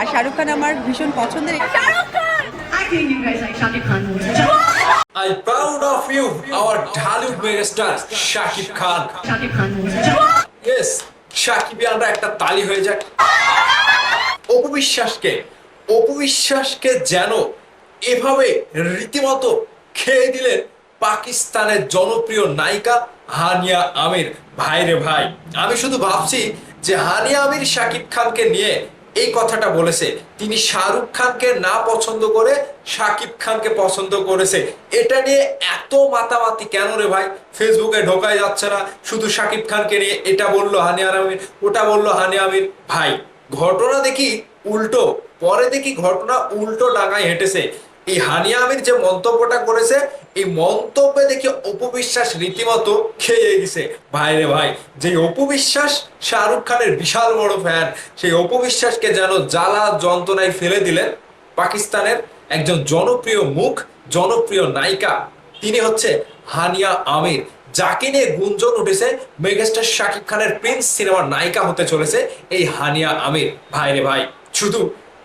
আর শাহরুখ খান আমার ভীষণ পছন্দের I think you guys like Shakib Khan more. I'm proud of you, our megastar Shakib Khan. সাকিবিয়ানরা একটা তালি হয়ে যাক। অপবিশ্বাসকে অপবিশ্বাসকে যেন এভাবে রীতিমতো খেয়ে দিলেন পাকিস্তানের জনপ্রিয় নায়িকা হানিয়া আমির। ভাইরে ভাই আমি শুধু ভাবছি যে হানিয়া আমির শাকিব খানকে নিয়ে এই কথাটা বলেছে। তিনি শাহরুখ খানকে না পছন্দ করে শাকিব খানকে পছন্দ করেছে। এটা নিয়ে এত মাতামাতি কেন রে ভাই? ফেসবুকে ঢোকাই যাচ্ছে না। শুধু শাকিব খানকে নিয়ে এটা বলল হানিয়া আমির ওটা বলল হানিয়া আমির ভাই, ঘটনা দেখি উল্টো, পরে দেখি ঘটনা উল্টো ডাঙায় হেঁটেছে। এই হানিয়া আমির যে মন্তব্যটা করেছে এই মন্তব্যে দেখে অপবিশ্বাস রীতিমতো খেয়ে গেছে। ভাই রে ভাই যে অপবিশ্বাস শাহরুখ খানের বিশাল বড় ফ্যান সেই অপবিশ্বাসকে যেন জ্বালা যন্ত্রণায় ফেলে দিলেন পাকিস্তানের একজন জনপ্রিয় মুখ, জনপ্রিয় নায়িকা। তিনি হচ্ছে হানিয়া আমির, যাকে নিয়ে গুঞ্জন উঠেছে মেগাস্টার শাকিব খানের প্রিন্স সিনেমার নায়িকা হতে চলেছে এই হানিয়া আমির। ভাই রে ভাই, শুধু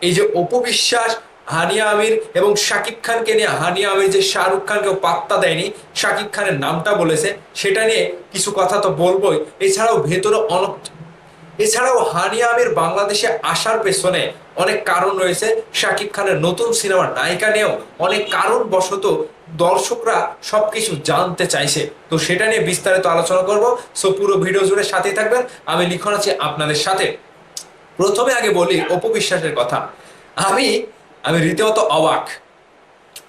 এই যে অপবিশ্বাস হানিয়া আমির এবং শাকিব খানকে নিয়ে, হানিয়া আমির যে শাহরুখ খানকেও পাত্তা দেয়নি, শাকিব খানের নামটা বলেছে, সেটা নিয়ে কিছু কথা তো বলবোই। এছাড়াও ভেতরে অনেক এছাড়াও হানিয়া আমির বাংলাদেশে আসার পেছনে অনেক কারণ রয়েছে। শাকিব খানের নতুন সিনেমার নায়িকা নিয়েও অনেক কারণ বশত দর্শকরা সবকিছু জানতে চাইছে। তো সেটা নিয়ে বিস্তারিত আলোচনা করব। সো পুরো ভিডিও জুড়ে সাথেই থাকবেন। আমি লিখন আছি আপনাদের সাথে। প্রথমে আগে বলি অপবিশ্বাসের কথা। আমি আমি রীতিমতো অবাক।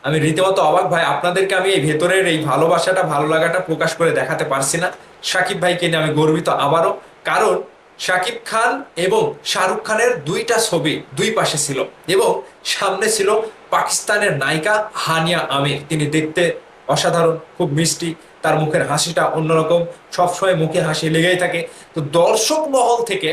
আমি রীতিমতো অবাক ভাই, আপনাদেরকে আমি এই ভেতরের এই ভালোবাসাটা ভালো লাগাটা প্রকাশ করে দেখাতে পারছি না। সাকিব ভাইকে নিয়ে আমি গর্বিত আবারও। কারণ শাকিব খান এবং শাহরুখ খানের দুইটা ছবি দুই পাশে ছিল এবং সামনে ছিল পাকিস্তানের নায়িকা হানিয়া আমির। তিনি দেখতে অসাধারণ, খুব মিষ্টি, তার মুখের হাসিটা অন্যরকম, সবসময় মুখে হাসি লেগেই থাকে। তো দর্শক মহল থেকে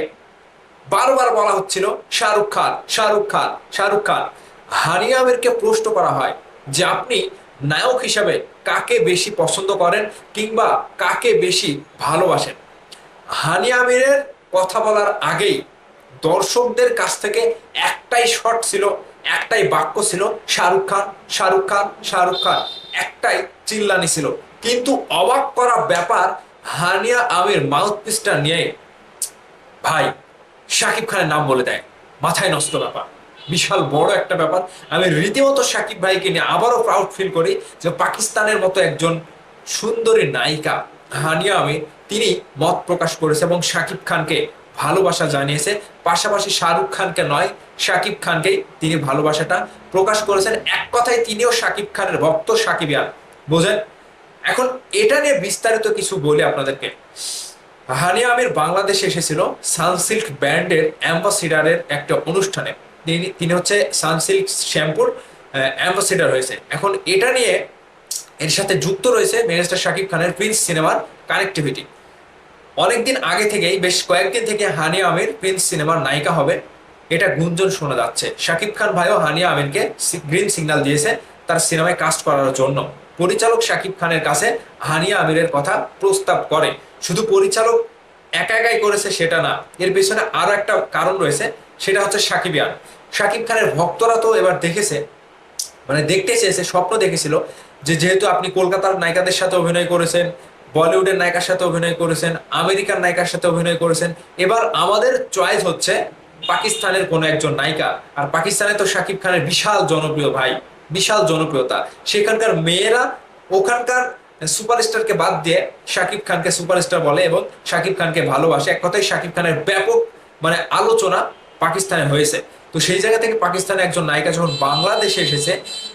বারবার বলা হচ্ছিল, শাহরুখ খান শাহরুখ খান শাহরুখ খান। হানিয়া প্রশ্ন করা হয় যে আপনি নায়ক হিসাবে কাকে বেশি পছন্দ করেন কিংবা কাকে বেশি ভালোবাসেন? হানিয়া আমিরের কথা বলার আগেই দর্শকদের কাছ থেকে একটাই শট ছিল, একটাই বাক্য ছিল, শাহরুখ খান শাহরুখ খান শাহরুখ খান। একটাই চিল্লানি ছিল। কিন্তু অবাক করা ব্যাপার হানিয়া আমির মাউথপিসটা নিয়ে ভাই, শাকিব খানের নাম বলে দেয়। মাথায় নষ্ট ব্যাপার। বিশাল বড় একটা ব্যাপার। আমি রীতিমতো শাকিব ভাইকে নিয়ে আবারও প্রাউড ফিল করি যে পাকিস্তানের মতো একজন সুন্দরী নায়িকা হানিয়া আমি তিনি মত প্রকাশ করেছে এবং শাকিব খানকে ভালোবাসা জানিয়েছে। পাশাপাশি শাহরুখ খানকে নয় শাকিব খানকেই তিনি ভালোবাসাটা প্রকাশ করেছেন। এক কথায় তিনিও শাকিব খানের ভক্ত, সাকিবিয়ান। বোঝেন এখন এটা নিয়ে বিস্তারিত কিছু বলি আপনাদেরকে। হানিয়া আমির বাংলাদেশে এসেছিল সানসিল্ক ব্র্যান্ডের অ্যাম্বাসিডারের একটা অনুষ্ঠানে। তিনি হচ্ছে সানসিল্ক শ্যাম্পুর অ্যাম্বাসিডার হয়েছে। এখন এটা নিয়ে এর সাথে যুক্ত রয়েছে মেগাস্টার শাকিব খানের প্রিন্স সিনেমার কানেক্টিভিটি। অনেকদিন আগে থেকেই, বেশ কয়েকদিন থেকে হানিয়া আমির প্রিন্স সিনেমার নায়িকা হবে। এটা গুঞ্জন শোনা যাচ্ছে। শাকিব খান ভাইও হানিয়া আমিরকে গ্রিন সিগন্যাল দিয়েছে তার সিনেমায় কাস্ট করার জন্য। পরিচালক শাকিব খানের কাছে হানিয়া আমিরের কথা প্রস্তাব করে। শুধু পরিচালক একা একাই করেছে সেটা না, এর পেছনে আরও একটা কারণ রয়েছে। সেটা হচ্ছে সাকিবিয়ান শাকিব খানের ভক্তরা তো এবার দেখেছে মানে দেখতে চেয়েছে, স্বপ্ন দেখেছিল যে যেহেতু আপনি কলকাতার নায়িকাদের সাথে অভিনয় করেছেন, বলিউডের নায়িকার সাথে অভিনয় করেছেন, আমেরিকার নায়িকার সাথে অভিনয় করেছেন, এবার আমাদের চয়েস হচ্ছে পাকিস্তানের কোনো একজন নায়িকা। আর পাকিস্তানে তো শাকিব খানের বিশাল জনপ্রিয় ভাই, বিশাল জনপ্রিয়তা। সেখানকার মেয়েরা ওখানকার সুপারস্টারকে বাদ দিয়ে শাকিব খানকে সুপারস্টার বলে এবং শাকিব খানকে ভালোবাসে। এক কথায় শাকিব খানের ব্যাপক মানে আলোচনা পাকিস্তানে হয়েছে। তো সেই জায়গা থেকে পাকিস্তানে একজন নায়িকা যখন বাংলাদেশে এসেছে,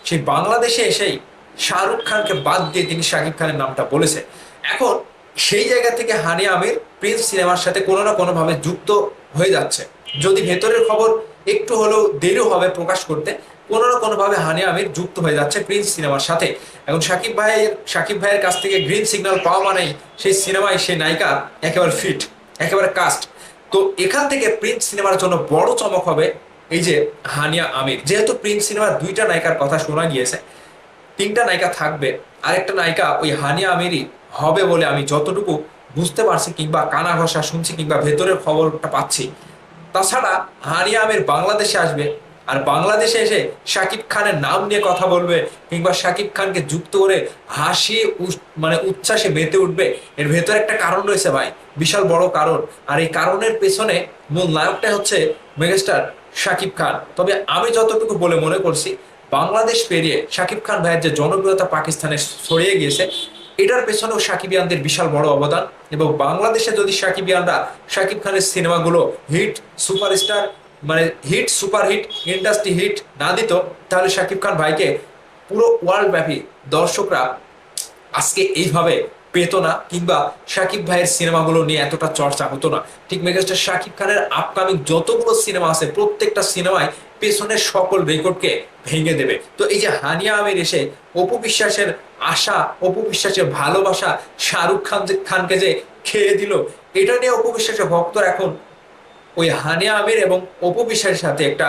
সেই বাংলাদেশে এসেই শাহরুখ খানকে বাদ দিয়ে তিনি শাকিব খানের নামটা বলেছে। এখন সেই জায়গা থেকে হানি আমির প্রিন্স সিনেমার সাথে কোনো না কোনোভাবে যুক্ত হয়ে যাচ্ছে। যদি ভেতরের খবর একটু হলেও দেরি হবে প্রকাশ করতে, কোনো না কোনোভাবে হানি আমির যুক্ত হয়ে যাচ্ছে প্রিন্স সিনেমার সাথে। এখন সাকিব ভাইয়ের সাকিব ভাইয়ের কাছ থেকে গ্রিন সিগন্যাল পাওয়া মানেই সেই সিনেমায় সেই নায়িকা একেবারে ফিট একেবারে কাস্ট তো এখান থেকে প্রিন্স সিনেমার জন্য বড় চমক হবে এই যে হানিয়া আমির। যেহেতু প্রিন্স সিনেমার দুইটা নায়িকার কথা শোনা গিয়েছে, তিনটা নায়িকা থাকবে, আরেকটা নায়িকা ওই হানিয়া আমিরই হবে বলে আমি যতটুকু বুঝতে পারছি কিংবা কানা ঘষা শুনছি কিংবা ভেতরের খবরটা পাচ্ছি। তাছাড়া হানিয়া আমির বাংলাদেশে আসবে আর বাংলাদেশে এসে শাকিব খানের নাম নিয়ে কথা বলবে কিংবা শাকিব খানকে যুক্ত করে হাসি মানে উচ্ছ্বাসে মেতে উঠবে, এর ভেতরে একটা কারণ রয়েছে ভাই, বিশাল বড় কারণ। আর এই কারণের পেছনে মূল নায়কটা হচ্ছে মেগাস্টার শাকিব খান। তবে আমি যতটুকু বলে মনে করছি, বাংলাদেশ পেরিয়ে শাকিব খান ভাইয়ের যে জনপ্রিয়তা পাকিস্তানে ছড়িয়ে গিয়েছে, এটার পেছনেও সাকিবিয়ানদের বিশাল বড় অবদান। এবং বাংলাদেশে যদি সাকিবিয়ানরা শাকিব খানের সিনেমাগুলো হিট সুপারস্টার মানে hit super hit industry hit না দিত, তাহলে শাকিব খান ভাইকে পুরো ওয়ার্ল্ড ব্যাপী দর্শকরা আজকে এইভাবে পেত না, কিংবা শাকিব ভাইয়ের সিনেমাগুলো নিয়ে এতটা চর্চা হতো না। ঠিক মেগাস্টার শাকিব খানের আপকামিং যতগুলো সিনেমা আছে, প্রত্যেকটা সিনেমায় পেছনের সকল রেকর্ডকে ভেঙে দেবে। তো এই যে হানিয়া আমির এসে অপু বিশ্বাসের আশা, অপু বিশ্বাসের ভালোবাসা, শাহরুখ খান খানকে যে খেয়ে দিল, এটা নিয়ে অপু বিশ্বাসের ভক্তরা এখন ওই হানিয়া আমির এবং অপু বিশ্বাসের সাথে একটা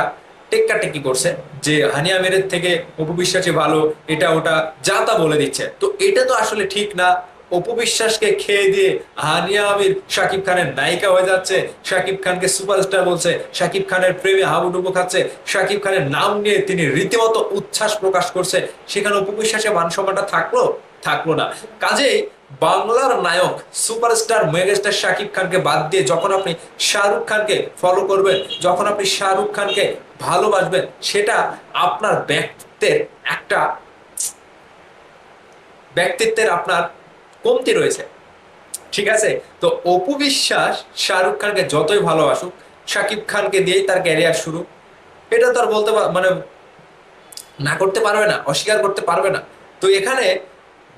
টেক্কাটেকি করছে, যে হানিয়া আমিরের থেকে অপু বিশ্বাসই ভালো, এটা ওটা যা তা বলে দিচ্ছে। তো এটা তো আসলে ঠিক না। অপু বিশ্বাসকে খেয়ে দিয়ে হানিয়া আমির শাকিব খানের নায়িকা হয়ে যাচ্ছে, শাকিব খানকে সুপারস্টার বলছে, শাকিব খানের প্রেমে হাবুডুবু খাচ্ছে, শাকিব খানের নাম নিয়ে তিনি রীতিমতো উচ্ছ্বাস প্রকাশ করছে। সেখানে অপু বিশ্বাসের মান সম্মানটা থাকল? থাকল না। কাজেই বাংলার নায়ক, সুপারস্টার, মেগাস্টার শাকিব খানকে বাদ দিয়ে যখন আপনি শাহরুখ খানকে ফলো করবেন, যখন আপনি শাহরুখ খানকে ভালোবাসবেন, সেটা আপনার ব্যক্তিত্বের একটা ব্যক্তিত্বের আপনার কমতি রয়েছে। ঠিক আছে? তো অপু বিশ্বাস শাহরুখ খানকে যতই ভালোবাসুক, শাকিব খানকে দিয়েই তার ক্যারিয়ার শুরু। এটা তো আর বলতে মানে না করতে পারবে না, অস্বীকার করতে পারবে না। তো এখানে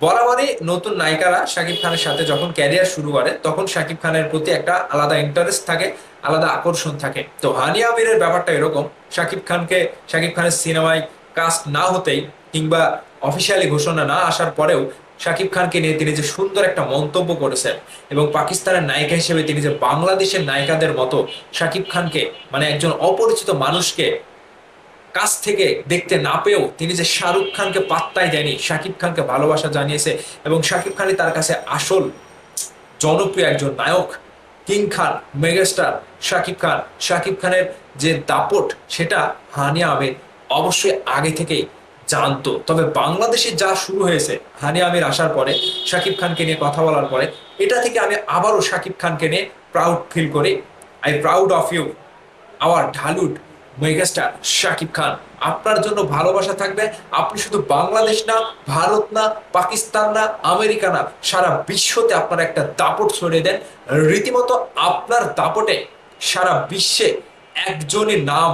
বরাবরই নতুন নায়িকারা শাকিব খানের সাথে যখন ক্যারিয়ার শুরু করে, তখন শাকিব খানের প্রতি একটা আলাদা ইন্টারেস্ট থাকে, আলাদা আকর্ষণ থাকে। তো হানিয়া আমিরের ব্যাপারটা এরকম, শাকিব খানকে, শাকিব খানের সিনেমায় কাস্ট না হতেই কিংবা অফিসিয়ালি ঘোষণা না আসার পরেও শাকিব খানকে নিয়ে তিনি যে সুন্দর একটা মন্তব্য করেছেন এবং পাকিস্তানের নায়িকা হিসেবে তিনি যে বাংলাদেশের নায়িকাদের মতো শাকিব খানকে মানে একজন অপরিচিত মানুষকে কাছ থেকে দেখতে না পেয়েও তিনি যে শাহরুখ খানকে পাত্তাই দেয়নি, শাকিব খানকে ভালোবাসা জানিয়েছে এবং শাকিব খানই তার কাছে আসল জনপ্রিয় একজন নায়ক, কিং খান, মেগাস্টার শাকিব খান। শাকিব খানের যে দাপট, সেটা হানিয়া আমির অবশ্যই আগে থেকেই জানতো। তবে বাংলাদেশে যা শুরু হয়েছে, হানিয়া আমির আসার পরে, শাকিব খানকে নিয়ে কথা বলার পরে, এটা থেকে আমি আবারও শাকিব খানকে নিয়ে প্রাউড ফিল করি। I proud of you our Dhallywood megastar Shakib Khan, আপনার জন্য ভালোবাসা থাকবে। আপনি শুধু বাংলাদেশ না, ভারত না, পাকিস্তান না, আমেরিকা না, সারা বিশ্বতে আপনার একটা দাপট ছড়িয়ে দেন। রীতিমতো আপনার দাপটে সারা বিশ্বে একজনের নাম,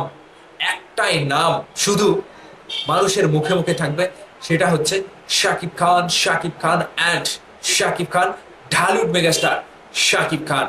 একটাই নাম শুধু মানুষের মুখে মুখে থাকবে। সেটা হচ্ছে Shakib Khan Shakib Khan and Shakib Khan Dhallywood megastar Shakib Khan.